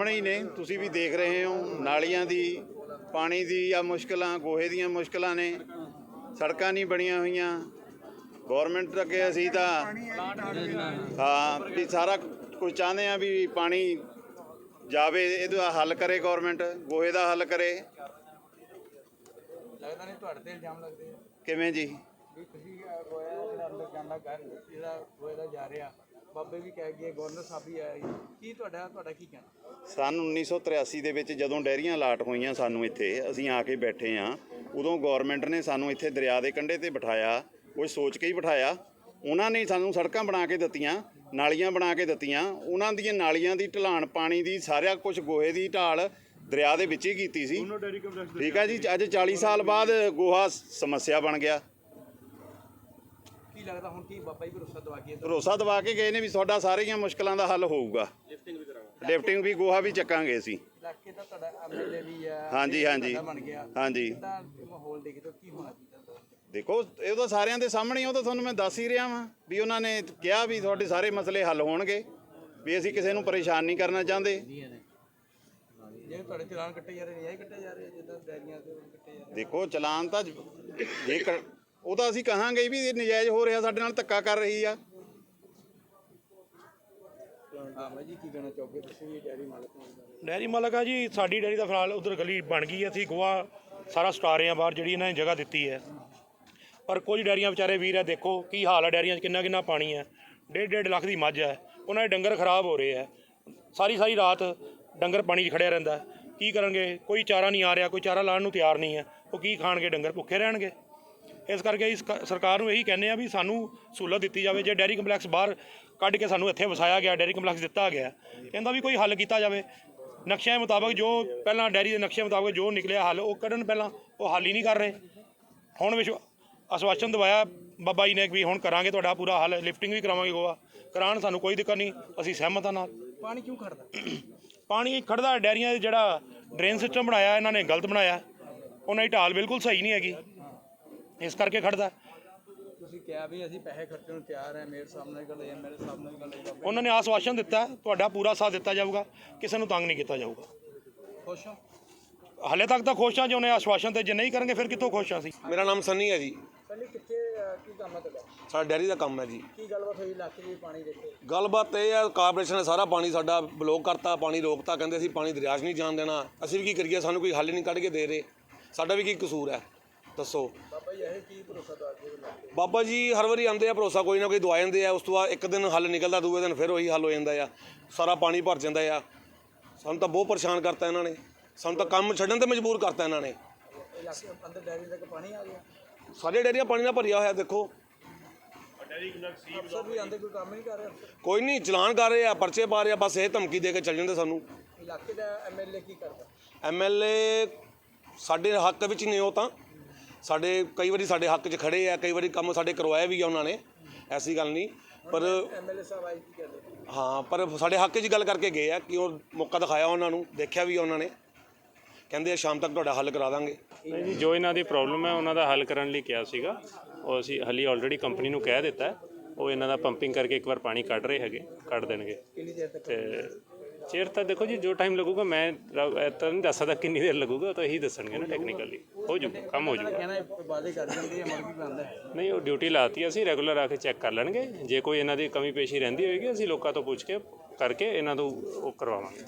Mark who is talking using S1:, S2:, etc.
S1: ਸਾਹਮਣੇ ਹੀ ਨੇ ਤੁਸੀਂ ਵੀ ਦੇਖ ਰਹੇ ਹੋ ਨਾਲੀਆਂ ਦੀ ਪਾਣੀ ਦੀ ਆ ਮੁਸ਼ਕਲਾਂ ਗੋਹੇ ਦੀਆਂ ਮੁਸ਼ਕਲਾਂ ਨੇ ਸੜਕਾਂ ਨਹੀਂ ਬਣੀਆਂ ਹੋਈਆਂ ਗਵਰਨਮੈਂਟ ਅੱਗੇ ਅਸੀਂ ਤਾਂ ਹਾਂ ਵੀ ਸਾਰਾ ਕੁਝ ਚਾਹੁੰਦੇ ਆ ਵੀ ਪਾਣੀ ਜਾਵੇ ਇਹਦਾ ਹੱਲ ਕਰੇ ਗਵਰਨਮੈਂਟ ਗੋਹੇ ਦਾ ਹੱਲ ਕਰੇ।
S2: ਲੱਗਦਾ ਨਹੀਂ ਤੁਹਾਡੇ ਤੇ ਇਲਜ਼ਾਮ ਲੱਗਦੇ
S1: ਕਿਵੇਂ ਜੀ?
S2: ਵੀ ਤੁਸੀਂ ਗੋਇਆ ਜਿਹੜਾ ਅੰਦਰ ਜਾਂਦਾ ਘਰ ਜਿਹੜਾ ਦਾ ਜਾ ਰਿਹਾ ਬਾਬੇ ਵੀ ਕਹਿ ਗਏ ਗਵਰਨਰ ਸਾਹਿਬ ਵੀ ਆਇਆ ਜੀ। ਕੀ ਤੁਹਾਡਾ ਤੁਹਾਡਾ ਕੀ ਕਹਿਣਾ?
S1: ਸਨ 1983 ਦੇ ਵਿੱਚ ਜਦੋਂ ਡੈਰੀਆਂ ਅਲਾਟ ਹੋਈਆਂ ਸਾਨੂੰ ਇੱਥੇ ਅਸੀਂ ਆ ਕੇ ਬੈਠੇ ਆ ਉਦੋਂ ਗਵਰਨਮੈਂਟ ਨੇ ਸਾਨੂੰ ਇੱਥੇ ਦਰਿਆ ਦੇ ਕੰਢੇ ਤੇ ਬਿਠਾਇਆ ਉਹ ਸੋਚ ਕੇ ਹੀ ਬਿਠਾਇਆ। ਉਹਨਾਂ ਨੇ ਸਾਨੂੰ ਸੜਕਾਂ ਬਣਾ ਕੇ ਦਿੱਤੀਆਂ ਨਾਲੀਆਂ ਬਣਾ ਕੇ ਦਿੱਤੀਆਂ। ਉਹਨਾਂ ਦੀਆਂ ਨਾਲੀਆਂ ਦੀ ਢਲਾਣ ਪਾਣੀ ਦੀ ਸਾਰਾ ਕੁਝ ਗੋਹੇ ਦੀ ਢਾਲ ਦਰਿਆ ਦੇ ਵਿੱਚ ਹੀ ਕੀਤੀ ਸੀ। ਠੀਕ ਆ ਜੀ ਅੱਜ 40 ਸਾਲ ਬਾਅਦ ਗੋਹਾ ਸਮੱਸਿਆ ਬਣ ਗਿਆ।
S2: ਕੀ ਲੱਗਦਾ ਹੁਣ ਕੀ ਬਾਬਾ ਜੀ ਭਰੋਸਾ ਦਵਾ ਕੇ
S1: ਭਰੋਸਾ ਦਵਾ ਕੇ ਗਏ ਨੇ ਵੀ ਤੁਹਾਡਾ ਸਾਰੀਆਂ ਮੁਸ਼ਕਲਾਂ ਦਾ ਹੱਲ ਹੋਊਗਾ।
S2: ਲਿਫਟਿੰਗ ਵੀ ਕਰਾਂਗੇ।
S1: ਲਿਫਟਿੰਗ ਵੀ ਗੋਹਾ ਵੀ ਚੱਕਾਂਗੇ ਅਸੀਂ।
S2: ਇਲਾਕੇ ਦਾ ਤੁਹਾਡਾ ਐਮਐਲਏ ਵੀ ਆ
S1: ਹਾਂਜੀ, ਹਾਂਜੀ।
S2: ਤੁਹਾਡਾ ਬਣ ਗਿਆ।
S1: ਹਾਂਜੀ।
S2: ਮਾਹੌਲ ਦੇਖਦੇ ਹੋ? ਕੀ ਹੋਣਾ ਚਾਹੀਦਾ
S1: ਦੇਖੋ ਇਹ ਤਾਂ ਸਾਰਿਆਂ ਦੇ ਸਾਹਮਣੇ ਉਹ ਤਾਂ ਤੁਹਾਨੂੰ ਮੈਂ ਦੱਸ ਹੀ ਰਿਹਾ ਵਾਂ ਵੀ ਉਹਨਾਂ ਨੇ ਕਿਹਾ ਵੀ ਤੁਹਾਡੇ ਸਾਰੇ ਮਸਲੇ ਹੱਲ ਹੋਣਗੇ ਵੀ ਅਸੀਂ ਕਿਸੇ ਨੂੰ ਪਰੇਸ਼ਾਨ ਨਹੀਂ ਕਰਨਾ ਚਾਹੁੰਦੇ।
S2: ਜੇ ਤੁਹਾਡੇ ਚਲਾਨ ਕੱਟੇ ਜਾ ਰਹੇ ਨੇ ਇਹ ਕੱਟੇ ਜਾ ਰਹੇ ਆ, ਜਿੱਦਾਂ ਡੈਰੀਆਂ ਤੇ ਕੱਟੇ ਜਾ ਰਹੇ
S1: ਦੇਖੋ ਚਲਾਨ ਤਾਂ ਜੇ ਉਹ ਤਾਂ ਅਸੀਂ ਕਹਾਂਗੇ ਵੀ ਇਹ ਨਜਾਇਜ਼ ਹੋ ਰਿਹਾ, ਸਾਡੇ ਨਾਲ ਧੱਕਾ ਕਰ ਰਹੀ ਆ।
S2: ਡੈਰੀ ਮਾਲਕ
S3: ਆ ਜੀ, ਸਾਡੀ ਡੈਰੀ ਦਾ ਫਿਲਹਾਲ ਉਧਰ ਗਲੀ ਬਣ ਗਈ ਹੈ, ਅਸੀਂ ਗੋਆ ਸਾਰਾ ਸਟਾ ਰਹੇ ਹਾਂ ਬਾਹਰ ਜਿਹੜੀ ਇਹਨਾਂ ਨੇ ਜਗ੍ਹਾ ਦਿੱਤੀ ਹੈ। ਪਰ ਕੁਝ ਡੈਰੀਆਂ ਵਿਚਾਰੇ ਵੀਰ ਆ, ਦੇਖੋ ਕੀ ਹਾਲ ਹੈ ਡੈਰੀਆਂ 'ਚ, ਕਿੰਨਾ ਕਿੰਨਾ ਪਾਣੀ ਹੈ। ਡੇਢ ਡੇਢ ਲੱਖ ਦੀ ਮੱਝ ਹੈ, ਉਹਨਾਂ ਦੇ ਡੰਗਰ ਖਰਾਬ ਹੋ ਰਹੇ ਹੈ। ਸਾਰੀ ਸਾਰੀ ਰਾਤ ਡੰਗਰ ਪਾਣੀ 'ਚ ਖੜਿਆ ਰਹਿੰਦਾ ਕੀ ਕਰਨਗੇ? ਕੋਈ ਚਾਰਾ ਨਹੀਂ ਆ ਰਿਹਾ, ਕੋਈ ਚਾਰਾ ਲਾਉਣ ਨੂੰ ਤਿਆਰ ਨਹੀਂ ਹੈ। ਉਹ ਕੀ ਖਾਣਗੇ? ਡੰਗਰ ਭੁੱਖੇ ਰਹਿਣਗੇ। ਇਸ ਕਰਕੇ ਇਸ ਕ- ਸਰਕਾਰ ਨੂੰ ਇਹੀ ਕਹਿੰਦੇ ਆ ਵੀ ਸਾਨੂੰ ਸਹੂਲਤ ਦਿੱਤੀ ਜਾਵੇ ਜੇ ਡੈਰੀ ਕੰਪਲੈਕਸ ਬਾਹਰ ਕੱਢ ਕੇ ਸਾਨੂੰ ਇੱਥੇ ਵਸਾਇਆ ਗਿਆ ਡੈਰੀ ਕੰਪਲੈਕਸ ਦਿੱਤਾ ਗਿਆ ਇਹਦਾ ਵੀ ਕੋਈ ਹੱਲ ਕੀਤਾ ਜਾਵੇ। ਨਕਸ਼ਿਆਂ ਮੁਤਾਬਕ ਜੋ ਪਹਿਲਾਂ ਡੈਰੀ ਦੇ ਨਕਸ਼ੇ ਮੁਤਾਬਕ ਜੋ ਨਿਕਲਿਆ ਹੱਲ ਉਹ ਕੱਢਣ ਪਹਿਲਾਂ ਉਹ ਹੱਲ ਹੀ ਨਹੀਂ ਕਰ ਰਹੇ। ਹੁਣ ਵਿਸ਼ਵ ਆਸ਼ਵਾਸਨ ਦਵਾਇਆ ਬਾਬਾ ਜੀ ਨੇ ਵੀ ਹੁਣ ਕਰਾਂਗੇ ਤੁਹਾਡਾ ਪੂਰਾ ਹੱਲ ਲਿਫਟਿੰਗ ਵੀ ਕਰਾਵਾਂਗੇ ਗੋਆ। ਕਰਾਉਣ ਸਾਨੂੰ ਕੋਈ ਦਿੱਕਤ ਨਹੀਂ ਅਸੀਂ ਸਹਿਮਤ ਹਾਂ ਨਾਲ।
S2: ਪਾਣੀ ਕਿਉਂ ਖੜਦਾ?
S3: ਪਾਣੀ ਖੜਦਾ ਡੈਰੀਆਂ 'ਚ ਜਿਹੜਾ ਡਰੇਨ ਸਿਸਟਮ ਬਣਾਇਆ ਇਹਨਾਂ ਨੇ ਗਲਤ ਬਣਾਇਆ। ਉਹਨਾਂ ਦੀ ਢਾਲ ਬਿਲਕੁਲ ਸਹੀ ਨਹੀਂ ਹੈਗੀ। ਇਸ ਕਰਕੇ ਖੜਦਾ।
S2: ਤੁਸੀਂ ਕਿਹਾ ਵੀ ਅਸੀਂ ਪੈਸੇ ਖਰਚਣ ਨੂੰ ਤਿਆਰ ਹੈ ਮੇਅਰ ਸਾਹਿਬ ਨਾਲ ਗੱਲ ਹੋਈ ਐਮਐਲਏ ਸਾਹਿਬ ਨਾਲ ਗੱਲ
S3: ਉਹਨਾਂ ਨੇ ਆਸ਼ਵਾਸਨ ਦਿੱਤਾ ਤੁਹਾਡਾ ਪੂਰਾ ਸਾਥ ਦਿੱਤਾ ਜਾਊਗਾ ਕਿਸੇ ਨੂੰ ਤੰਗ ਨਹੀਂ ਕੀਤਾ ਜਾਊਗਾ।
S2: ਖੁਸ਼ ਹੋ?
S3: ਹਾਲੇ ਤੱਕ ਤਾਂ ਖੁਸ਼ ਹਾਂ ਜੇ ਉਹਨੇ ਆਸ਼ਵਾਸਨ ਤੇ ਜੇ ਨਹੀਂ ਕਰਨਗੇ ਫਿਰ ਕਿੱਥੋਂ ਖੁਸ਼ ਹਾਂ ਅਸੀਂ?
S4: ਮੇਰਾ ਨਾਮ ਸੰਨੀ ਹੈ ਜੀ।
S2: ਪਹਿਲੇ ਕਿੱਥੇ ਕੀ ਕੰਮ ਹੈ ਤੁਹਾਡਾ?
S4: ਸਾਡਾ ਡੈਰੀ ਦਾ ਕੰਮ ਹੈ ਜੀ।
S2: ਕੀ ਗੱਲਬਾਤ ਹੋਈ ਇਲਾਕੇ ਦੇ ਪਾਣੀ ਦੇਖੇ
S4: ਗੱਲਬਾਤ ਇਹ ਹੈ ਕਾਰਪੋਰੇਸ਼ਨ ਨੇ ਸਾਰਾ ਪਾਣੀ ਸਾਡਾ ਬਲੌਕ ਕਰਤਾ ਪਾਣੀ ਰੋਕਤਾ ਕਹਿੰਦੇ ਅਸੀਂ ਪਾਣੀ ਦਰਿਆ 'ਚ ਨਹੀਂ ਜਾਣ ਦੇਣਾ। ਅਸੀਂ ਵੀ ਕੀ ਕਰੀਏ ਸਾਨੂੰ ਕੋਈ ਹੱਲ ਨਹੀਂ ਕੱਢ ਕੇ ਦੇ ਰਹੇ। ਸਾਡਾ ਵੀ ਕੀ ਕਸੂਰ ਹੈ? ਦੱਸੋ।
S2: ਬਾਬਾ ਜੀ ਇਹ ਕੀ ਭਰੋਸਾ ਦਵਾ ਕੇ ਇਲਾਕੇ
S4: ਬਾਬਾ ਜੀ ਹਰ ਵਾਰੀ ਆਉਂਦੇ ਆ ਭਰੋਸਾ ਕੋਈ ਨਾ ਕੋਈ ਦਵਾ ਜਾਂਦੇ ਆ ਉਸ ਤੋਂ ਬਾਅਦ ਇੱਕ ਦਿਨ ਹੱਲ ਨਿਕਲਦਾ ਦੂਏ ਦਿਨ ਫਿਰ ਉਹੀ ਹੱਲ ਹੋ ਜਾਂਦਾ ਆ। ਸਾਰਾ ਪਾਣੀ ਭਰ ਜਾਂਦਾ ਆ। ਸਾਨੂੰ ਤਾਂ ਬਹੁਤ ਪਰੇਸ਼ਾਨ ਕਰਤਾ ਇਹਨਾਂ ਨੇ। ਸਾਨੂੰ ਤਾਂ ਕੰਮ ਛੱਡਣ ਤੇ ਮਜਬੂਰ ਕਰਤਾ ਇਹਨਾਂ ਨੇ।
S2: ਇਲਾਕੇ ਅੰਦਰ ਡੈਰੀ ਤੱਕ ਪਾਣੀ ਆ ਗਿਆ?
S4: ਸਾਡੇ ਡੇਰੀਆਂ ਪਾਣੀ ਨਾਲ ਭਰੀਆ ਹੋਇਆ ਦੇਖੋ।
S2: ਅਫਸਰ ਵੀ ਆਂਦੇ ਕੋਈ ਕੰਮ ਨਹੀਂ ਕਰ ਰਹੇ? ਅਫਸਰ
S4: ਕੋਈ ਨਹੀਂ ਚਲਾਨ ਕਰ ਰਹੇ ਆ ਪਰਚੇ ਪਾ ਰਹੇ ਆ ਬਸ ਇਹ ਧਮਕੀ ਦੇ ਕੇ ਚੱਲ ਜਾਂਦੇ ਸਾਨੂੰ।
S2: ਇਲਾਕੇ ਦਾ ਐਮਐਲਏ ਕੀ ਕਰਦਾ?
S4: ਐਮਐਲਏ ਸਾਡੇ ਹੱਕ ਵਿੱਚ ਨਹੀਂ ਉਹ ਤਾਂ। ਸਾਡੇ ਕਈ ਵਾਰੀ ਸਾਡੇ ਹੱਕ 'ਚ ਖੜੇ ਆ ਕਈ ਵਾਰੀ ਕੰਮ ਸਾਡੇ ਕਰਵਾਇਆ ਵੀ ਆ ਉਹਨਾਂ ਨੇ ਐਸੀ ਗੱਲ ਨਹੀਂ। ਪਰ
S2: ਐਮਐਲਏ ਸਾਹਿਬ ਆਈ ਕੀ ਕਹਿੰਦੇ?
S4: ਹਾਂ ਪਰ ਸਾਡੇ ਹੱਕ 'ਚ ਗੱਲ ਕਰਕੇ ਗਏ ਆ ਕਿ ਉਹ ਮੌਕਾ ਦਿਖਾਇਆ ਉਹਨਾਂ ਨੂੰ ਦੇਖਿਆ ਵੀ ਆ ਉਹਨਾਂ ਨੇ। ਕਹਿੰਦੇ ਆ ਸ਼ਾਮ ਤੱਕ ਤੁਹਾਡਾ ਹੱਲ ਕਰਾ ਦਾਂਗੇ।
S5: ਨਹੀਂ ਜੀ ਜੋ ਇਹਨਾਂ ਦੀ ਪ੍ਰੋਬਲਮ ਹੈ ਉਹਨਾਂ ਦਾ ਹੱਲ ਕਰਨ ਲਈ ਕਿਹਾ ਸੀਗਾ। ਉਹ ਅਸੀਂ ਹਲੀ ਆਲਰੇਡੀ ਕੰਪਨੀ ਨੂੰ ਕਹਿ ਦਿੱਤਾ ਹੈ। ਉਹ ਇਹਨਾਂ ਦਾ ਪੰਪਿੰਗ ਕਰਕੇ ਇੱਕ ਵਾਰ ਪਾਣੀ ਕੱਢ ਰਹੇ ਹੈਗੇ ਕੱਢ ਦੇਣਗੇ।
S2: ਕਿੰਨੀ ਦੇਰ ਤੱਕ
S5: ਤੇ ਚਿਰ ਤਾਂ ਦੇਖੋ ਜੀ ਜੋ ਟਾਈਮ ਲੱਗੂਗਾ ਮੈਂ ਰ- ਇਹ ਤਾਂ ਨਹੀਂ ਦੱਸ ਸਕਦਾ ਕਿੰਨੀ ਦੇਰ ਲੱਗੂਗਾ ਉਹ ਤਾਂ ਇਹੀ ਦੱਸਣਗੇ ਨਾ ਟੈਕਨੀਕਲੀ ਹੋ ਜਾਊਗਾ ਕੰਮ ਹੋ ਜਾਊਗਾ
S2: ਕਹਿਣਾ ਵਾਅਦੇ ਕਰ ਜਾਂਦੇ ਆ ਮੁੜ ਕੇ ਬੰਦਾ
S5: ਨਹੀਂ ਉਹ ਡਿਊਟੀ ਲਾਤੀ ਅਸੀਂ ਰੈਗੂਲਰ ਆ ਕੇ ਚੈੱਕ ਕਰ ਲੈਣਗੇ। ਜੇ ਕੋਈ ਇਹਨਾਂ ਦੀ ਕਮੀ ਪੇਸ਼ੀ ਰਹਿੰਦੀ ਹੋਏਗੀ ਅਸੀਂ ਲੋਕਾਂ ਤੋਂ ਪੁੱਛ ਕੇ ਕਰਕੇ ਇਹਨਾਂ ਤੋਂ ਉਹ ਕਰਵਾਵਾਂਗੇ।